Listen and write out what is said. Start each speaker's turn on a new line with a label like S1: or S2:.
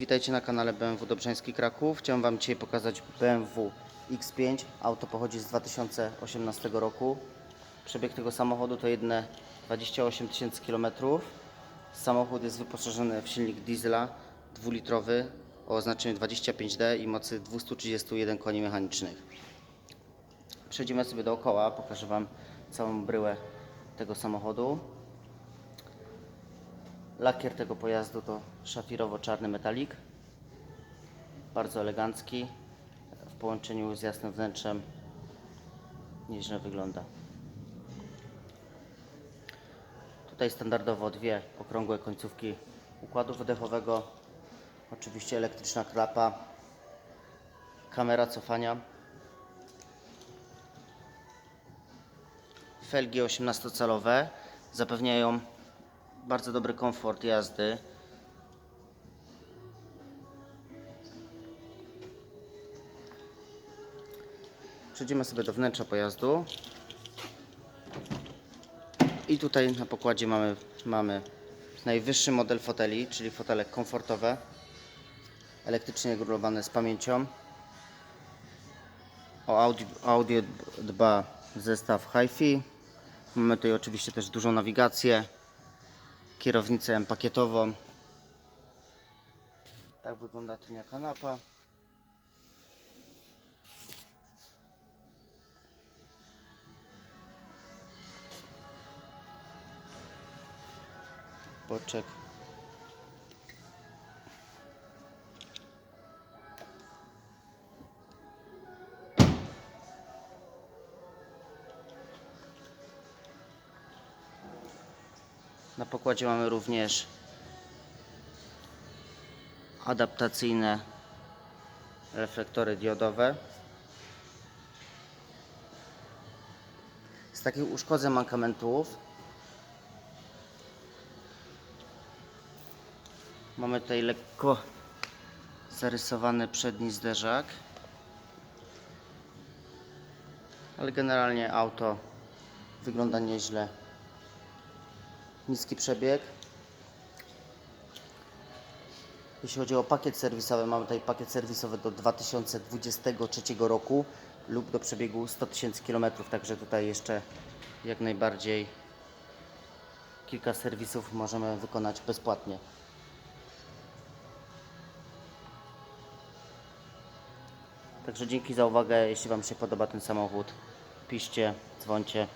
S1: Witajcie na kanale BMW Dobrzański Kraków. Chciałem Wam dzisiaj pokazać BMW X5. Auto pochodzi z 2018 roku. Przebieg tego samochodu to jedne 28 tysięcy km. Samochód jest wyposażony w silnik diesla dwulitrowy o oznaczeniu 25D i mocy 231 koni mechanicznych. Przejdziemy sobie dookoła, pokażę Wam całą bryłę tego samochodu. Lakier tego pojazdu to szafirowo-czarny metalik. Bardzo elegancki. W połączeniu z jasnym wnętrzem nieźle wygląda. Tutaj standardowo dwie okrągłe końcówki układu wydechowego. Oczywiście elektryczna klapa. Kamera cofania. Felgi 18-calowe zapewniają bardzo dobry komfort jazdy. Przejdziemy sobie do wnętrza pojazdu. I tutaj na pokładzie mamy, mamy najwyższy model foteli, czyli fotele komfortowe, elektrycznie regulowane z pamięcią. O audio, audio dba zestaw HiFi. Mamy tutaj oczywiście też dużą nawigację kierownicę pakietową. Tak wygląda tylnia kanapa. Boczek. Na pokładzie mamy również adaptacyjne reflektory diodowe. Z takich uszkodzeń mankamentów mamy tutaj lekko zarysowany przedni zderzak. Ale generalnie auto wygląda nieźle niski przebieg. Jeśli chodzi o pakiet serwisowy, mamy tutaj pakiet serwisowy do 2023 roku lub do przebiegu 100 tysięcy km, także tutaj jeszcze jak najbardziej kilka serwisów możemy wykonać bezpłatnie. Także dzięki za uwagę. Jeśli Wam się podoba ten samochód, piszcie, dzwońcie.